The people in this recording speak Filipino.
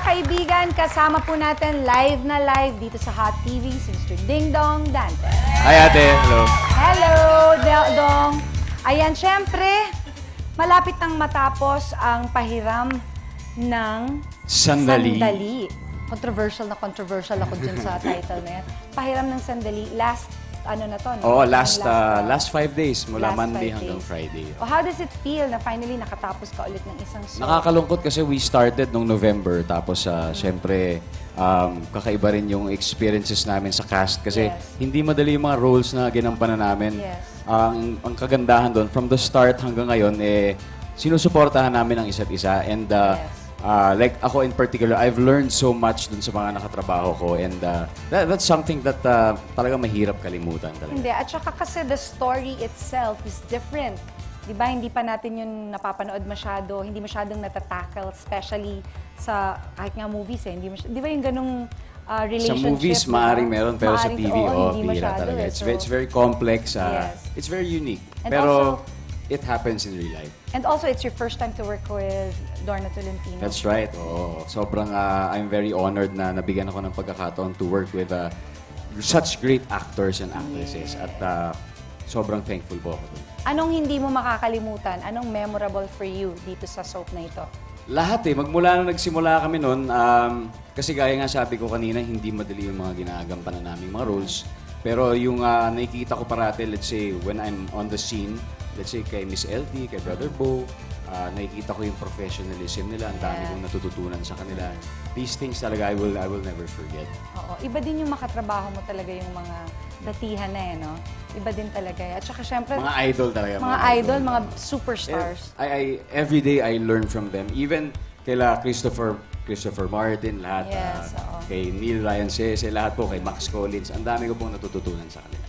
kaibigan, kasama po natin live na live dito sa Hot TV si Mr. Ding Dong Dante. Hi ate, hello. Hello, Del- Dong. Ayan, syempre, malapit nang matapos ang pahiram ng Sandali. sandali. Controversial na controversial ako dun sa title na yan. Pahiram ng sandali. Last, ano na to? No? Oo, last, Yung uh, uh, last five days, mula last Monday five hanggang days. Friday. Oh, how does it feel na finally nakatapos ka ulit ng isang show? Nakakalungkot kasi we started nung November, tapos uh, syempre, um, kakaiba rin yung experiences namin sa cast kasi Yes. hindi madali yung mga roles na ginampanan namin. Yes. Ang, ang kagandahan doon, from the start hanggang ngayon, eh, sinusuportahan namin ang isa't isa. And uh, Yes. Uh, like ako in particular, I've learned so much dun sa mga nakatrabaho ko. And uh, that, that's something that uh, talaga mahirap kalimutan talaga. Hindi. At saka kasi the story itself is different. Di ba? Hindi pa natin yun napapanood masyado, hindi masyadong natatackle, especially sa kahit nga movies eh. Hindi masy- di ba yung ganong uh, Sa relationship? movies, di ba? maaaring meron, pero sa Maaaring- TV, oo, oh, hindi bira masyado talaga. eh. It's, So- ve- it's very complex. uh, Yes. It's very unique. And pero also- it happens in real life. And also, it's your first time to work with Dorna Tolentino. That's right. Oo. Sobrang, uh, I'm very honored na nabigyan ako ng pagkakataon to work with uh, such great actors and actresses. At uh, sobrang thankful po ako dun. Anong hindi mo makakalimutan? Anong memorable for you dito sa soap na ito? Lahat eh. Magmula nung nagsimula kami noon, um, kasi gaya nga sabi ko kanina, hindi madali yung mga ginagampanan namin mga roles. Pero yung uh, nakikita ko parati, let's say, when I'm on the scene, let's say kay Miss LT, kay Brother Bo, uh, nakikita ko yung professionalism nila, ang dami Yeah. kong natututunan sa kanila. These things talaga I will, I will never forget. Oo. Iba din yung makatrabaho mo talaga yung mga datihan na eh, no? Iba din talaga. eh. At saka syempre, Mga idol talaga. mga idol, mga superstars. I, I, every day I learn from them. Even kila Christopher Christopher Martin, lahat. Yes, ah, oo. kay Neil Ryan Sese, lahat po, kay Max Collins. Ang dami ko pong natututunan sa kanila.